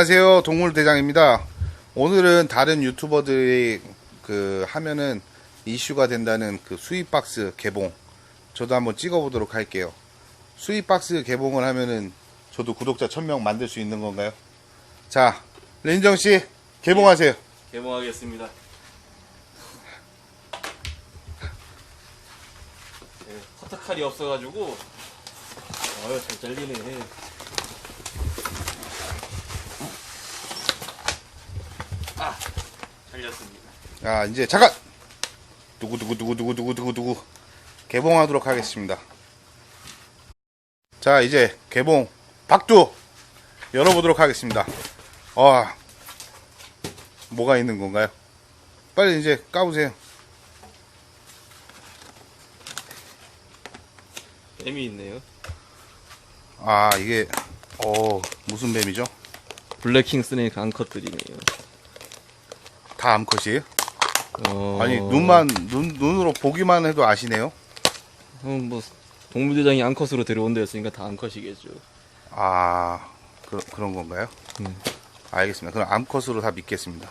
안녕하세요 동물대장입니다 오늘은 다른 유튜버들이 그 하면은 이슈가 된다는 그 수입박스 개봉 저도 한번 찍어보도록 할게요 수입박스 개봉을 하면은 저도 구독자 1000명 만들 수 있는 건가요? 자 린정씨 개봉하세요 개봉하겠습니다. 네, 커터칼이 없어가지고 아유 잘 잘리네. 아 잘렸습니다. 자 이제 잠깐! 두구두구두구두구두구두구 개봉하도록 하겠습니다. 자 이제 개봉 박두! 열어보도록 하겠습니다. 아 뭐가 있는 건가요? 빨리 이제 까보세요. 뱀이 있네요. 아 이게 어 무슨 뱀이죠? 블랙킹 스네이크 암컷들이네요. 다 암컷이에요 어... 아니 눈만 눈 눈으로 보기만 해도 아시네요 음, 뭐 동물대장이 암컷으로 데려온 데였으니까 다 암컷이겠죠. 아 그, 그런 건가요? 음. 알겠습니다. 그럼 암컷으로 다 믿겠습니다.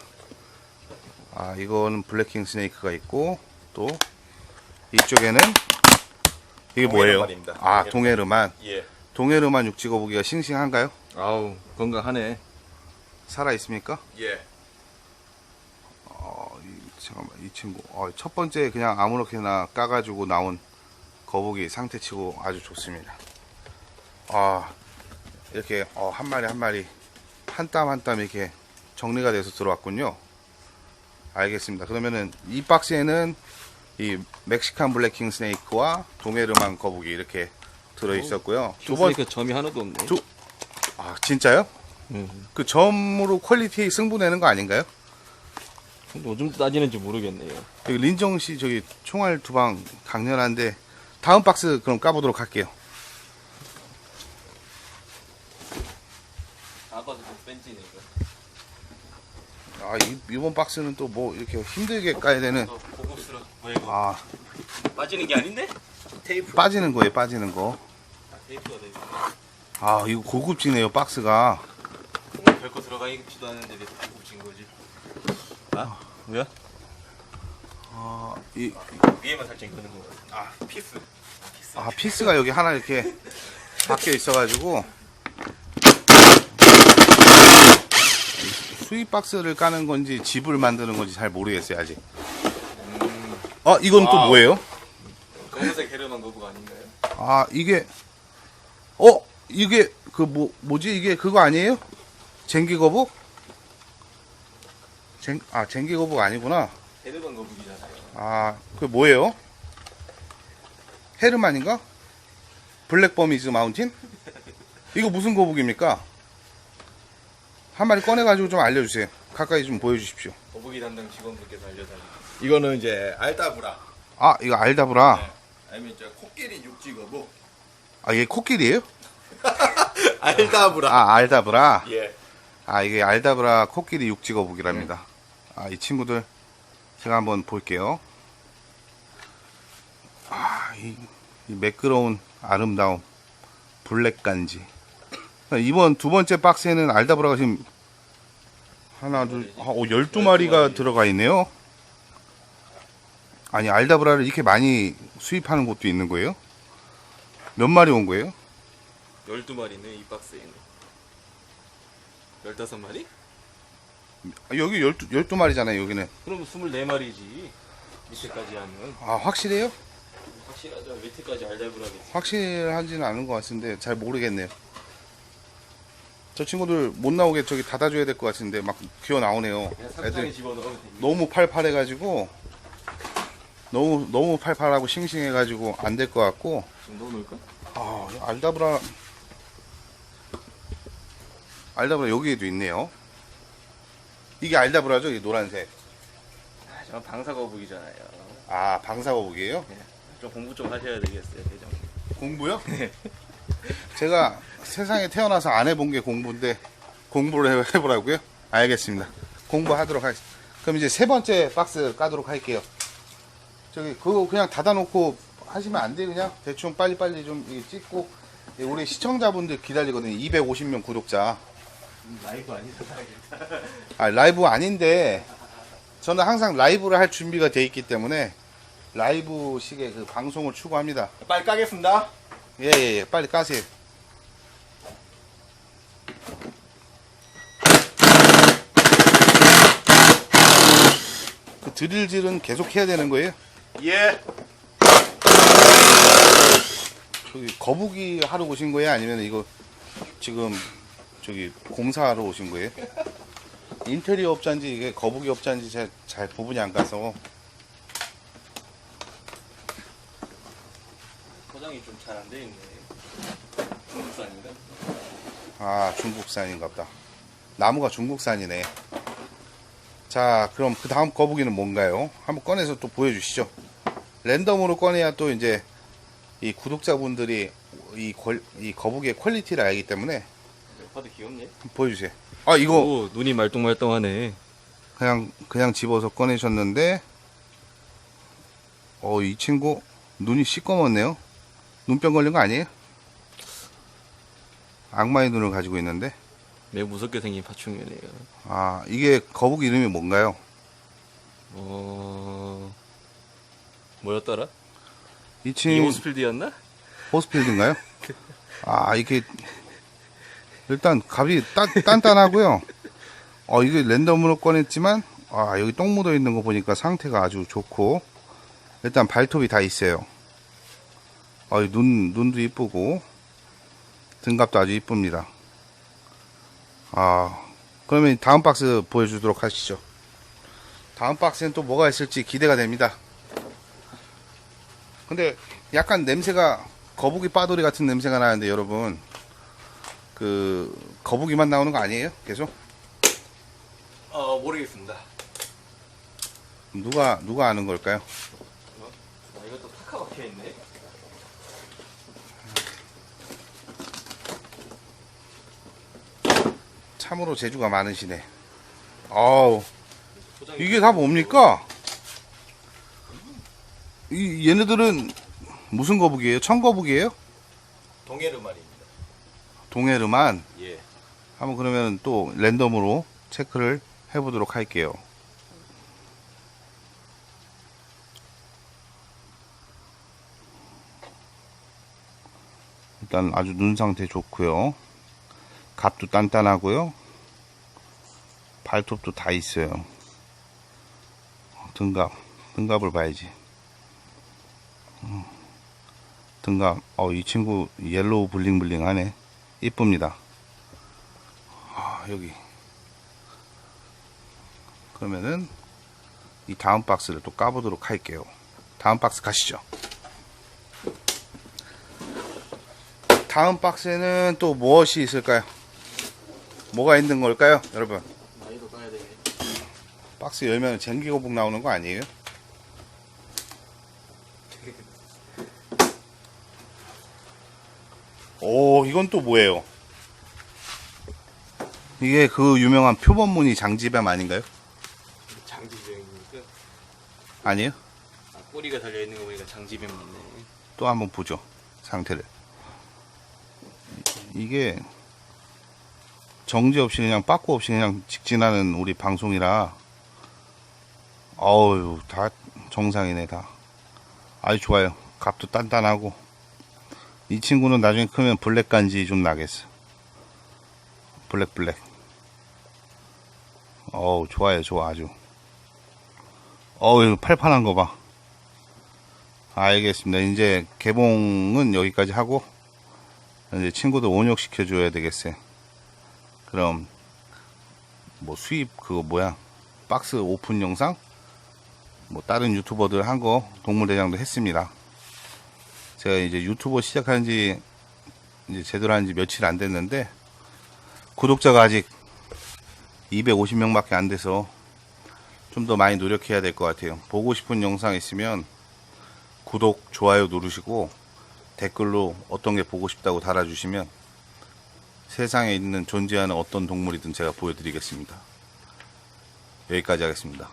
아 이거는 블랙킹 스네이크가 있고 또 이쪽에는 이게 뭐예요? 동해르만입니다. 아 동해르만. 동해르만 예. 동해르만 육지 거북이가 싱싱한가요? 아우 건강하네. 살아 있습니까? 예. 어, 이, 잠깐만 이 친구 어, 첫 번째 그냥 아무렇게나 까가지고 나온 거북이 상태치고 아주 좋습니다. 아 이렇게 어, 한 마리 한 마리 한 땀 한 땀 이렇게 정리가 돼서 들어왔군요. 알겠습니다. 그러면은 이 박스에는 이 멕시칸 블랙킹 스네이크와 동해르만 거북이 이렇게 들어 있었고요. 두 번, 그 점이 하나도 없네. 두- 아 진짜요? 음. 그 점으로 퀄리티 승부내는 거 아닌가요? 요즘 따지는지 모르겠네요. 여기 린정 씨 저기 총알 두 방 강렬한데 다음 박스 그럼 까보도록 할게요. 이거. 아 이, 이번 박스는 또 뭐 이렇게 힘들게 까야 되는 또 고급스러워. 이거? 아 빠지는 게 아닌데? 테이프. 빠지는 거예요 빠지는 거. 아, 테이프가 돼. 아 이거 고급지네요 박스가. 별거 들어가 있지도 않은데 왜 고급진 거지? 아 뭐야? 아, 이, 위에만 살짝 끄는 거. 아 피스. 피스. 아 피스가 여기 하나 이렇게 박혀 있어가지고 수입 박스를 까는 건지 집을 만드는 건지 잘 모르겠어요 아직. 아 이건 또 와우. 뭐예요? 검은색 헤르만 거북 아닌가요? 아 이게 어 이게 그 뭐 뭐지 이게 그거 아니에요? 쟁기 거북? 쟁 아 쟁기 거북 아니구나. 헤르만 거북이잖아요. 아그 뭐예요? 헤르만인가? 블랙 버미즈 마운틴? 이거 무슨 거북입니까? 한 마리 꺼내가지고 좀 알려주세요. 가까이 좀 보여주십시오. 거북이 담당 직원분께서 알려달라. 이거는 이제 알다브라. 아 이거 알다브라. 네. 아니면 이제 코끼리 육지 거북. 아 얘 코끼리예요? 알다브라. 아 알다브라. 예. 아 이게 알다브라 코끼리 육지거북이랍니다. 아 이 친구들 제가 한번 볼게요. 아이 이 매끄러운 아름다움 블랙간지. 이번 두 번째 박스에는 알다브라가 지금 하나 둘 아, 오, 12마리가 들어가 있네요. 아니 알다브라를 이렇게 많이 수입하는 곳도 있는 거예요? 몇 마리 온 거예요? 12마리네 이 박스에는. 15마리? 아, 여기 12, 12마리잖아요 여기는. 그럼 24마리지. 밑에까지 하면. 아 확실해요? 확실하죠. 밑에까지 알달브라겠지. 확실하지는 않은 것 같은데 잘 모르겠네요. 저 친구들 못 나오게 저기 닫아줘야 될 것 같은데 막 기어 나오네요. 그냥 상장에 애들 집어넣으면 됩니다. 너무 팔팔해가지고 너무 너무 팔팔하고 싱싱해가지고 안 될 것 같고 좀 넣어놓을까? 아 알다브라 알다브라 여기에도 있네요. 이게 알다브라죠? 이 노란색. 아, 저 방사거북이잖아요. 아 방사거북이에요? 좀 공부 좀 하셔야 되겠어요, 대장. 공부요? 제가 세상에 태어나서 안 해본 게 공부인데 공부를 해- 해보라고요? 알겠습니다. 공부하도록 하겠습니다. 그럼 이제 세 번째 박스 까도록 할게요. 저기 그거 그냥 닫아놓고 하시면 안 돼요 그냥 대충 빨리빨리 좀 찍고 우리 시청자분들 기다리거든요. 250명 구독자. 라이브 아니다. 아, 라이브 아닌데 저는 항상 라이브를 할 준비가 돼 있기 때문에 라이브 식의 그 방송을 추구합니다. 빨리 까겠습니다. 예, 예, 예. 빨리 까세요. 그 드릴질은 계속 해야 되는 거예요? 예. 저기 거북이 하러 오신 거예요? 아니면 이거 지금 저기 공사하러 오신 거예요? 인테리어 업자인지 이게 거북이 업자인지 잘, 잘 구분이 안 가서 포장이 좀 잘 안 돼 있네. 중국산인가? 아 중국산인가 보다 나무가 중국산이네 자 그럼 그 다음 거북이는 뭔가요? 한번 꺼내서 또 보여주시죠 랜덤으로 꺼내야 또 이제 이 구독자분들이 이, 권- 이 거북이의 퀄리티를 알기 때문에 봐도 귀엽네. 보여주세요 아 이거 오, 눈이 말똥말똥하네. 그냥 그냥 집어서 꺼내셨는데 어 이 친구 눈이 시꺼멓네요 눈병 걸린 거 아니에요? 악마의 눈을 가지고 있는데 매우 무섭게 생긴 파충류네요. 아 이게 거북이 이름이 뭔가요? 어, 뭐였더라? 이 친구 이오스필드였나? 호스필드인가요? 아 이게 일단 값이 딴, 단단하고요. 어 이게 랜덤으로 꺼냈지만 아 여기 똥 묻어 있는 거 보니까 상태가 아주 좋고 일단 발톱이 다 있어요. 어, 눈 눈도 이쁘고 등갑도 아주 이쁩니다. 아 그러면 다음 박스 보여주도록 하시죠. 다음 박스엔 또 뭐가 있을지 기대가 됩니다. 근데 약간 냄새가 거북이 빠돌이 같은 냄새가 나는데 여러분 그 거북이만 나오는 거 아니에요? 계속 어, 모르겠습니다. 누가 누가 아는 걸까요? 아, 이것도 타카 박혀 있네. 참으로 재주가 많으시네. 아우 이게 다 뭡니까? 이 얘네들은 무슨 거북이에요? 청거북이에요? 동해르 말입니다. 동해르만 예. 한번 그러면 또 랜덤으로 체크를 해보도록 할게요. 일단 아주 눈 상태 좋고요. 값도 단단하고요. 발톱도 다 있어요. 등갑, 등갑을 봐야지. 음, 등갑, 어, 이 친구 옐로우 블링블링 하네. 이쁩니다. 아, 여기. 그러면은 이 다음 박스를 또 까보도록 할게요. 다음 박스 가시죠. 다음 박스에는 또 무엇이 있을까요? 뭐가 있는 걸까요, 여러분? 박스 열면 쟁기거북 나오는 거 아니에요? 오, 이건 또 뭐예요? 이게 그 유명한 표범무늬 장지뱀 아닌가요? 장지뱀이니까. 아니에요? 아, 꼬리가 달려 있는 거 보니까 장지뱀 맞네. 또 한번 보죠. 상태를. 이게 정지 없이 그냥 빠꾸 없이 그냥 직진하는 우리 방송이라 어우 다 정상이네 다. 아주 좋아요. 값도 단단하고 이 친구는 나중에 크면 블랙 간지 좀 나겠어. 블랙 블랙. 어우 좋아요 좋아 아주. 어우 이거 팔팔한 거 봐. 알겠습니다. 이제 개봉은 여기까지 하고 이제 친구들 온역시켜 줘야 되겠어요. 그럼 뭐 수입 그거 뭐야 박스 오픈 영상 뭐 다른 유튜버들 한 거 동물대장도 했습니다. 제가 이제 유튜버 시작한 지 이제 제대로 한 지 며칠 안 됐는데 구독자가 아직 250명밖에 안 돼서 좀 더 많이 노력해야 될 것 같아요. 보고 싶은 영상 있으면 구독, 좋아요 누르시고 댓글로 어떤 게 보고 싶다고 달아주시면 세상에 있는 존재하는 어떤 동물이든 제가 보여드리겠습니다. 여기까지 하겠습니다.